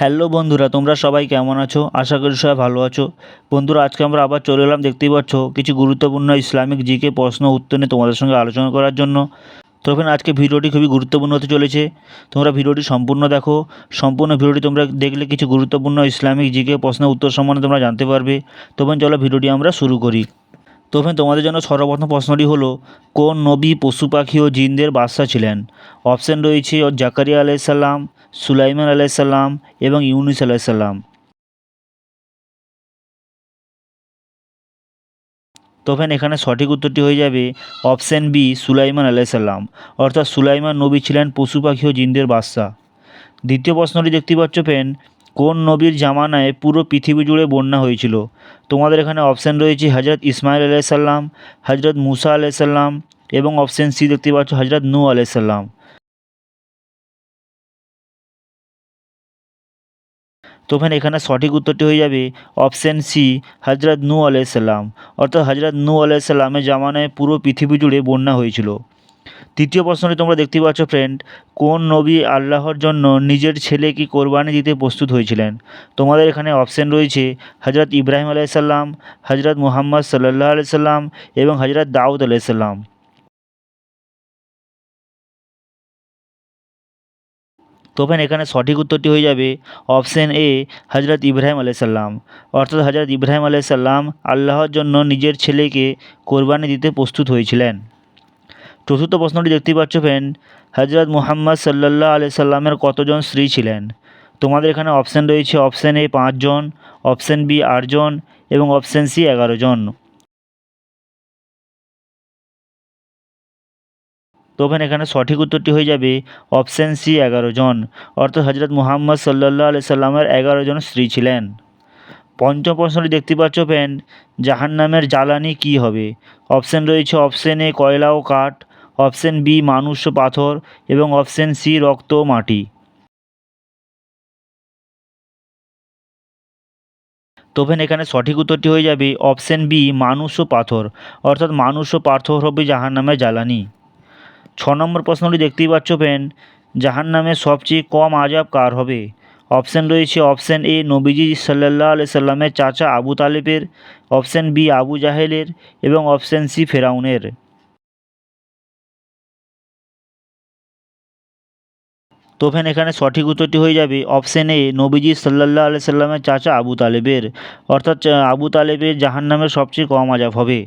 Hello বন্ধুরা, তোমরা সবাই কেমন আছো? আশা করি সবাই ভালো আছো। বন্ধুরা, আজকে আমরা আবার চলে এলাম, দেখতেই পাচ্ছ, কিছু গুরুত্বপূর্ণ ইসলামিক জিকে প্রশ্ন উত্তর নিয়ে তোমাদের সঙ্গে আলোচনা করার জন্য। তো ফ্রেন্ড, আজকে ভিডিওটি খুবই গুরুত্বপূর্ণ হতে চলেছে। তোমরা ভিডিওটি সম্পূর্ণ দেখো। সম্পূর্ণ ভিডিওটি তোমরা দেখলে কিছু গুরুত্বপূর্ণ ইসলামিক জিকে প্রশ্ন উত্তর সম্বন্ধে তোমরা জানতে পারবে। তো ফ্রেন্ড, চলো ভিডিওটি আমরা শুরু করি। তো ফ্রেন্ড, তোমাদের জন্য সর্বপ্রথম প্রশ্নটি হলো, কোন নবী পশু পাখি ও জিনদের বাদশা ছিলেন? অপশান রয়েছে জাকারিয়া আলাইসাল্লাম সুলাইমান আলাইসাল্লাম এবং ইউনুস আলাইসাল্লাম তো ফ্রেন্ড, এখানে সঠিক উত্তরটি হয়ে যাবে অপশান বি, সুলাইমান আলাইসাল্লাম অর্থাৎ সুলাইমান নবী ছিলেন পশু পাখি ও জিন্দের বাদশা দ্বিতীয় প্রশ্নটি দেখতে পাচ্ছ ফ্রেন্ড, কোন নবীর জামানায় পুরো পৃথিবী জুড়ে বন্যা হয়েছিল? তোমাদের এখানে অপশান রয়েছে হজরত ইসমাইল আলাইসাল্লাম হজরত মুসা আলাইসাল্লাম এবং অপশান সি দেখতে পাচ্ছ হজরত নূ আলাইসাল্লাম তো ফ্রেন্ড এখানে সঠিক উত্তরটি হয়ে যাবে অপশান সি হজরত নূ আলাইসাল্লাম অর্থাৎ হজরত নূ আলাইসাল্লামের জামানায় পুরো পৃথিবী জুড়ে বন্যা হয়েছিল। তৃতীয় প্রশ্নটি তোমরা দেখতে পাচ্ছ ফ্রেন্ড কোন নবী আল্লাহর জন্য নিজের ছেলেকে কোরবানি দিতে প্রস্তুত হয়েছিলেন? তোমাদের এখানে অপশান রয়েছে হজরত ইব্রাহিম আলাইসাল্লাম হজরত মুহাম্মদ সাল্লাহ আলাইসাল্লাম এবং হজরত দাউদ আলাইসাল্লাম তো ফ্রেন্ড এখানে সঠিক উত্তরটি হয়ে যাবে অপশান এ হজরত ইব্রাহিম আলাইসাল্লাম অর্থাৎ হজরত ইব্রাহিম আলাইসাল্লাম আল্লাহর জন্য নিজের ছেলেকে কোরবানি দিতে প্রস্তুত হয়েছিলেন। চতুর্থ প্রশ্নটি দেখতে পাচ্ছ ফ্রেন্ড হজরত মুহাম্মদ সাল্লাহ আলি সাল্লামের কতজন স্ত্রী ছিলেন? তোমাদের এখানে অপশান রয়েছে অপশান এ পাঁচজন, অপশান বি আটজন এবং অপশান সি এগারো জন। তো ফ্রেন্ড এখানে সঠিক উত্তরটি হয়ে যাবে অপশান সি এগারো জন। অর্থাৎ হজরত মুহাম্মদ সাল্লাহ আলি সাল্লামের এগারো জন স্ত্রী ছিলেন। পঞ্চম প্রশ্নটি দেখতে পাচ্ছ ফ্রেন্ড জাহান্নামের জ্বালানি কী হবে? অপশান রয়েছে অপশান এ কয়লা ও কাঠ অপশান বি মানুষ পাথর, এবং অপশান সি রক্ত মাটি। তো ফ্রেন্ড এখানে সঠিক উত্তরটি হয়ে যাবে অপশান বি মানুষ ও পাথর, অর্থাৎ মানুষ ও পাথর হবে জাহান্নামের জ্বালানি। ছ নম্বর প্রশ্নটি দেখতেই পাচ্ছ ফ্রেন্ড জাহান্নামের সবচেয়ে কম আজাব কার হবে? অপশান রয়েছে অপশান এ নবীজি সাল্লাহ আলি সাল্লামের চাচা আবু তালেবের অপশান বি আবু জাহেলের এবং অপশান সি ফেরাউনের। তো ফ্যান এখানে সঠিক উত্তরটি হয়ে যাবে অপশান এ নবীজি সাল্লাহ আলি সাল্লামের চাচা আবু তালেবের। অর্থাৎ আবু তালেবের জাহান্নামের সবচেয়ে কম আজাব হবে।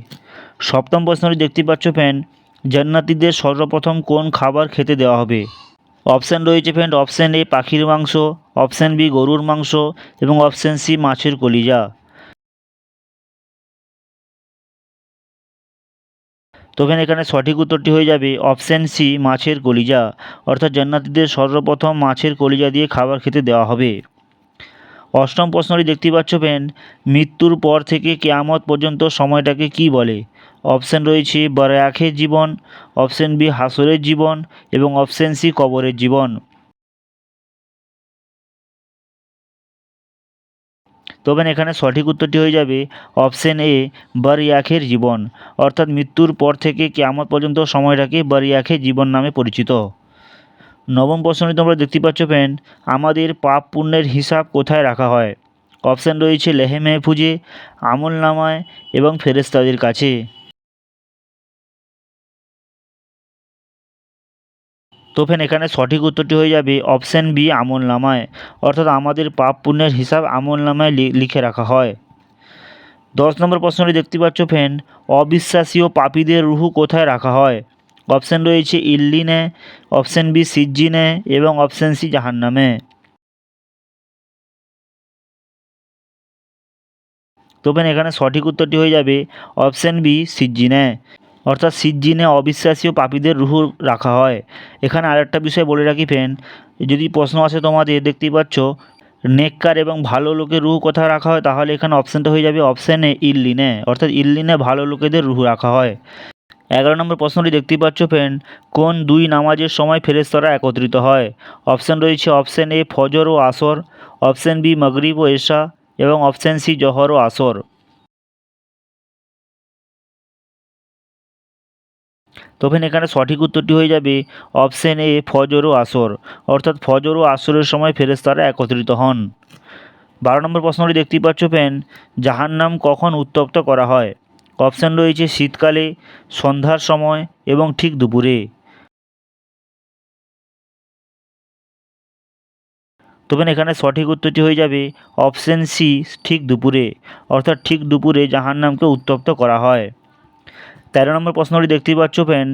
সপ্তম প্রশ্নটি দেখতে পাচ্ছ ফ্যান জান্নাতীদের সর্বপ্রথম কোন খাবার খেতে দেওয়া হবে? অপশান রয়েছে ফ্রেন্ড অপশান এ পাখির মাংস, অপশান বি গরুর মাংস এবং অপশান সি মাছের কলিজা। তো ফ্রেন্ড এখানে সঠিক উত্তরটি হয়ে যাবে অপশান সি মাছের কলিজা, অর্থাৎ জান্নাতীদের সর্বপ্রথম মাছের কলিজা দিয়ে খাবার খেতে দেওয়া হবে। অষ্টম প্রশ্নটি দেখতে পাচ্ছ ফ্রেন্ড মৃত্যুর পর থেকে কেয়ামত পর্যন্ত সময়টাকে কি বলে? অপশান রয়েছে বারায়াখের জীবন, অপশান বি হাসরের জীবন এবং অপশান সি কবরের জীবন। তবে এখানে সঠিক উত্তরটি হয়ে যাবে অপশান এ বারিয়াখের জীবন। অর্থাৎ মৃত্যুর পর থেকে কেয়ামত পর্যন্ত সময়টাকে বারিয়াখের জীবন নামে পরিচিত। নবম প্রশ্নটি তোমরা দেখতে পাচ্ছ ফ্রেন্ড আমাদের পাপ পুণ্যের হিসাব কোথায় রাখা হয়? অপশান রয়েছে লেহে মেহফুজে আমল নামায় এবং ফেরেস্তাদের কাছে। তো ফ্রেন্ড এখানে সঠিক উত্তরটি হয়ে যাবে অপশান বি আমল নামায়। অর্থাৎ আমাদের পাপ পুণ্যের হিসাব আমল নামায় লিখে রাখা হয়। দশ নম্বর প্রশ্নটি দেখতে পাচ্ছ ফ্রেন্ড অবিশ্বাসী ও পাপীদের রুহু কোথায় রাখা হয়? অপশান রয়েছে ইল্লিনে অপশান বি সিজ্জিনে এবং অপশান সি জাহান্নামে। তো ফ্রেন্ড এখানে সঠিক উত্তরটি হয়ে যাবে অপশান বি সিজ্জিনে অর্থাৎ সিজ্জিনে অবিশ্বাসী ও পাপীদের রুহু রাখা হয়। এখানে আরেকটা বিষয় বলে রাখি ফ্রেন্ড যদি প্রশ্ন আসে তোমাদের, দেখতেই পাচ্ছ, নেককার এবং ভালো লোকের রুহু কোথায় রাখা হয়, তাহলে এখানে অপশানটা হয়ে যাবে অপশানে ইল্লিনে। অর্থাৎ ইল্লিনে ভালো লোকেদের রুহু রাখা হয়। এগারো নম্বর প্রশ্নটি দেখতেই পাচ্ছ ফ্রেন্ড কোন দুই নামাজের সময় ফেরেস্তরা একত্রিত হয়? অপশান রয়েছে অপশান এ ফজর ও আসর অপশান বি মগরিব ও এশা এবং অপশান সি জহর ও আসর। তখন এখানে সঠিক উত্তরটি হয়ে যাবে অপশন এ, ফজর ও আসর। অর্থাৎ ফজর ও আসরের সময় ফেরেশতারা একত্রিত হন। বারো নম্বর প্রশ্নটি দেখতেই পাচ্ছ পেন জাহান্নাম কখন উত্তপ্ত করা হয়? অপশান রয়েছে শীতকালে, সন্ধ্যার সময় এবং ঠিক দুপুরে। তবে এখানে সঠিক উত্তরটি হয়ে যাবে অপশন সি, ঠিক দুপুরে। অর্থাৎ ঠিক দুপুরে জাহান্নামকে উত্তপ্ত করা হয়। তেরো নম্বর প্রশ্নটি দেখতেই পাচ্ছ পেন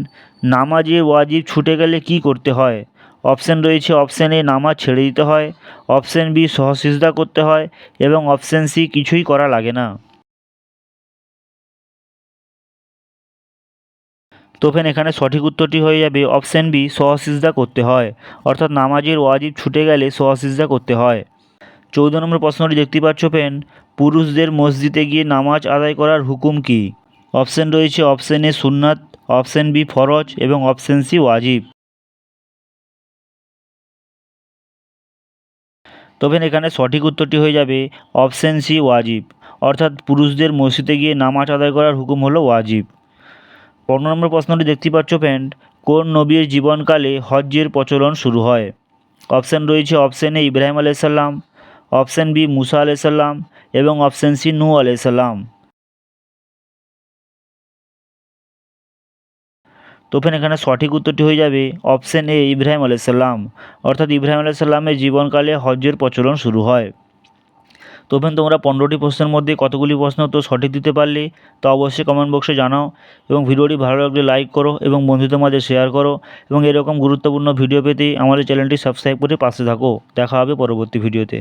নামাজে ওয়াজিব ছুটে গেলে কি করতে হয়? অপশান রয়েছে অপশান এ নামাজ ছেড়ে দিতে হয় অপশান বি সহসিজদা করতে হয় এবং অপশান সি কিছুই করা লাগে না। তো ফেন এখানে সঠিক উত্তরটি হয়ে যাবে অপশান বি সহসিজদা করতে হয়, অর্থাৎ নামাজের ওয়াজিব ছুটে গেলে সহসিজদা করতে হয়। চৌদ্দ নম্বর প্রশ্নটি দেখতে পাচ্ছ পেন পুরুষদের মসজিদে গিয়ে নামাজ আদায় করার হুকুম কী? অপশান রয়েছে অপশান এ সুন্নাত, অপশান বি ফরজ এবং অপশান সি ওয়াজিব। তবে এখানে সঠিক উত্তরটি হয়ে যাবে অপশান সি ওয়াজিব। অর্থাৎ পুরুষদের মসজিদে গিয়ে নামাজ আদায় করার হুকুম হলো ওয়াজিব। পনেরো নম্বর প্রশ্নটি দেখতে পাচ্ছ প্যান্ট কোন নবীর জীবনকালে হজ্জের প্রচলন শুরু হয়? অপশান রয়েছে অপশান এ ইব্রাহিম আলাইসাল্লাম অপশান বি মুসা আলাইসাল্লাম এবং অপশান সি নূ আলাইসাল্লাম তো এখানে সঠিক উত্তরটি হয়ে যাবে অপশান এ ইব্রাহিম আলাইসাল্লাম অর্থাৎ ইব্রাহিম আলাইসাল্লামের জীবনকালে হজ্জের প্রচলন শুরু হয়। তো ফেন তোমরা পনেরোটি প্রশ্নের মধ্যে কতগুলি প্রশ্ন তো সঠিক দিতে পারলে তো অবশ্যই কমেন্ট বক্সে জানাও এবং ভিডিওটি ভালো লাগলে লাইক করো এবং বন্ধুদের মাঝে শেয়ার করো এবং এরকম গুরুত্বপূর্ণ ভিডিও পেতে আমাদের চ্যানেলটি সাবস্ক্রাইব করে পাশে থাকো। দেখা হবে পরবর্তী ভিডিওতে